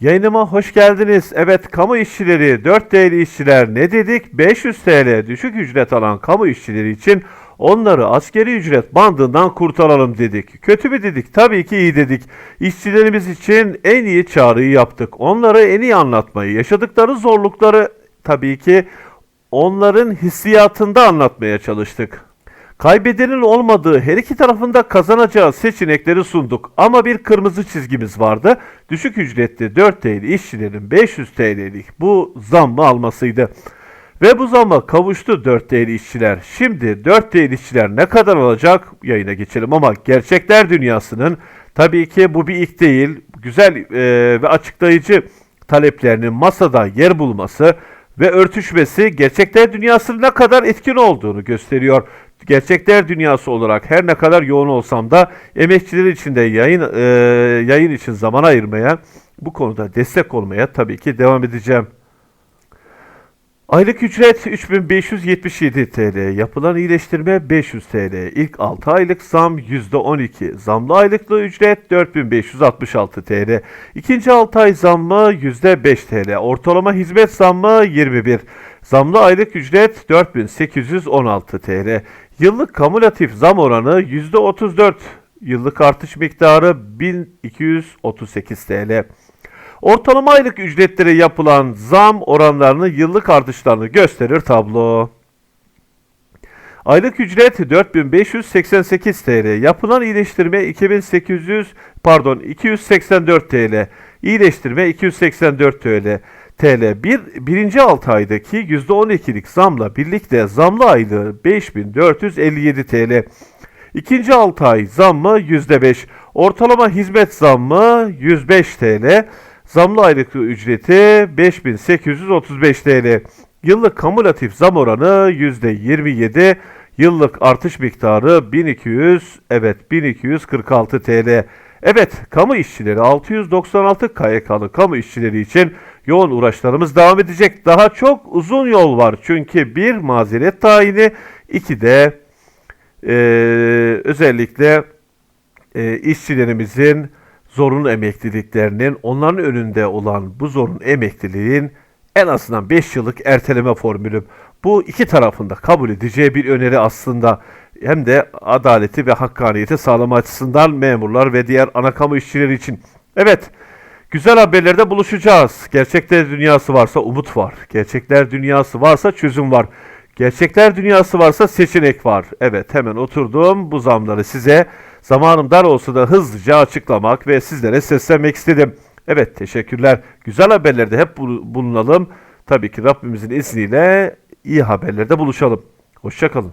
Yayınıma hoş geldiniz. Evet kamu işçileri 4 TL işçiler ne dedik? 500 TL düşük ücret alan kamu işçileri için onları askeri ücret bandından kurtaralım dedik. Kötü mü dedik? Tabii ki iyi dedik. İşçilerimiz için en iyi çağrıyı yaptık. Onları en iyi anlatmayı, yaşadıkları zorlukları tabii ki onların hissiyatında anlatmaya çalıştık. Kaybedenin olmadığı her iki tarafında kazanacağı seçenekleri sunduk. Ama bir kırmızı çizgimiz vardı. Düşük ücretli 4 TL işçilerin 500 TL'lik bu zammı almasıydı. Ve bu zamma kavuştu 4 TL işçiler. Şimdi 4 TL işçiler ne kadar alacak? Yayına geçelim ama gerçekler dünyasının tabii ki bu bir ilk değil. Güzel e, ve açıklayıcı taleplerinin masada yer bulması ve örtüşmesi gerçekler dünyasının ne kadar etkin olduğunu gösteriyor. Gerçekler dünyası olarak her ne kadar yoğun olsam da emekçiler için de yayın e, yayın için zaman ayırmaya, bu konuda destek olmaya tabii ki devam edeceğim. Aylık ücret 3577 TL, yapılan iyileştirme 500 TL, ilk 6 aylık zam %12, zamlı aylıklı ücret 4566 TL, ikinci 6 ay zammı %5 TL, ortalama hizmet zammı 21, zamlı aylık ücret 4816 TL, yıllık kamulatif zam oranı %34, yıllık artış miktarı 1238 TL. Ortalama aylık ücretlere yapılan zam oranlarını yıllık artışlarını gösterir tablo. Aylık ücret 4588 TL. Yapılan iyileştirme 2800 pardon 284 TL. İyileştirme 284 TL. TL bir, birinci 6 aydaki %12'lik zamla birlikte zamlı aylığı 5457 TL. İkinci 6 ay zammı %5. Ortalama hizmet zammı 105 TL. Zamlı aylık ücreti 5835 TL. Yıllık kamulatif zam oranı %27. Yıllık artış miktarı 1200, evet 1246 TL. Evet, kamu işçileri 696 KYK'lı kamu işçileri için yoğun uğraşlarımız devam edecek. Daha çok uzun yol var çünkü bir mazeret tayini, iki de eee, özellikle e, işçilerimizin zorunlu emekliliklerinin onların önünde olan bu zorunlu emekliliğin en azından 5 yıllık erteleme formülü. Bu iki tarafında kabul edeceği bir öneri aslında hem de adaleti ve hakkaniyeti sağlama açısından memurlar ve diğer ana kamu işçileri için. Evet, güzel haberlerde buluşacağız. Gerçekler dünyası varsa umut var. Gerçekler dünyası varsa çözüm var. Gerçekler dünyası varsa seçenek var. Evet hemen oturdum bu zamları size zamanım dar olsa da hızlıca açıklamak ve sizlere seslenmek istedim. Evet teşekkürler. Güzel haberlerde hep bul- bulunalım. Tabii ki Rabbimizin izniyle iyi haberlerde buluşalım. Hoşçakalın.